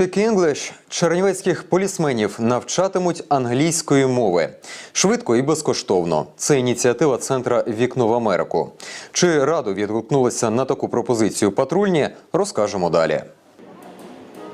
Speak English чернівецьких полісменів навчатимуть англійської мови швидко і безкоштовно. Це ініціатива центра Вікно в Америку. Чи радо відгукнулися на таку пропозицію патрульні, розкажемо далі.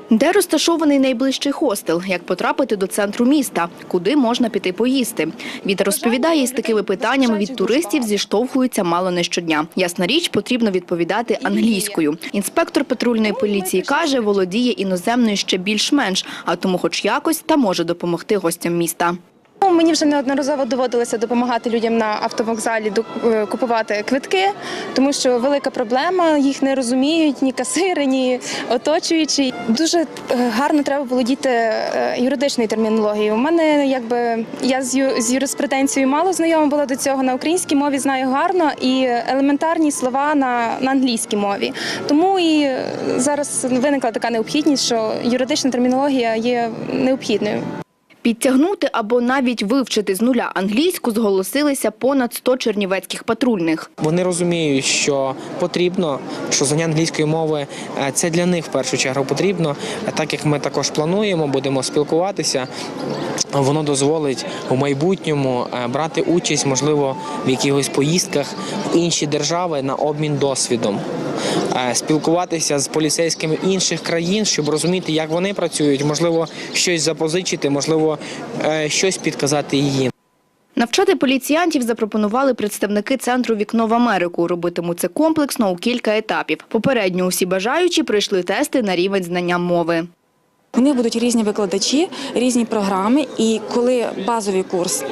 Де розташований найближчий хостел? Як потрапити до центру міста? Куди можна піти поїсти? Віта розповідає, із такими питаннями від туристів зіштовхуються мало не щодня. Ясна річ, потрібно відповідати англійською. Інспектор патрульної поліції каже, володіє іноземною ще більш-менш, а тому, хоч якось, та може допомогти гостям міста. Ну, Мені вже неодноразово доводилося допомагати людям на автовокзалі е, купувати квитки, тому що велика проблема, їх не розуміють ні касири, ні оточуючі. Дуже е, гарно треба володіти е, юридичною термінологією. У мене якби я з юриспруденцією мало знайома була до цього. На українській мові знаю гарно і елементарні слова на, на англійській мові. Тому і зараз виникла така необхідність, що юридична термінологія є необхідною. Підтягнути або навіть вивчити з нуля англійську зголосилися понад 100 чернівецьких патрульних. Вони розуміють, що потрібно, що знання англійської мови е, це для них в першу чергу потрібно. Так як ми також плануємо, будемо спілкуватися, воно дозволить у майбутньому е, брати участь, можливо, в якихось поїздках в інші держави на обмін досвідом. Е, Спілкуватися з поліцейськими інших країн, щоб розуміти, як вони працюють, можливо, щось запозичити, можливо, е, щось підказати їм. Навчати поліціянтів запропонували представники центру «Вікно в Америку». Робитимуть це комплексно у кілька етапів. Попередньо усі бажаючі пройшли тести на рівень знання мови. У них будуть різні викладачі, різні програми, і коли базовий курс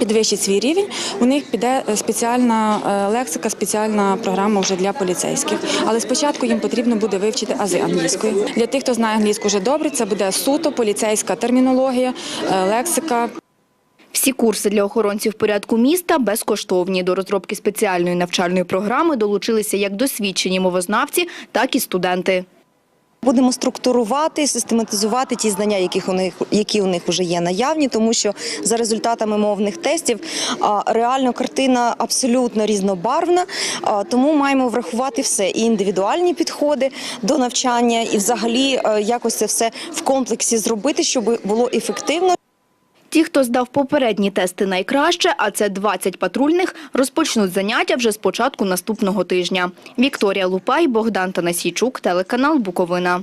підвищить свій рівень, у них піде е, спеціальна е, лексика, спеціальна програма вже для поліцейських. Але спочатку їм потрібно буде вивчити ази англійської. Для тих, хто знає англійську вже добре, це буде суто поліцейська термінологія, е, лексика, Всі курси для охоронців порядку міста безкоштовні. До розробки спеціальної навчальної програми долучилися як досвідчені мовознавці, так і студенти. Будемо структурувати, систематизувати ті знання, яких у них які у них вже є наявні, тому що за результатами мовних тестів реально картина абсолютно різнобарвна. Тому маємо врахувати все і індивідуальні підходи до навчання, і взагалі е, якось це все в комплексі зробити, щоб було ефективно. Ті, хто здав попередні тести найкраще, а це 20 патрульних, розпочнуть заняття вже з початку наступного тижня. Вікторія Лупай, Богдан Танасійчук, телеканал Буковина.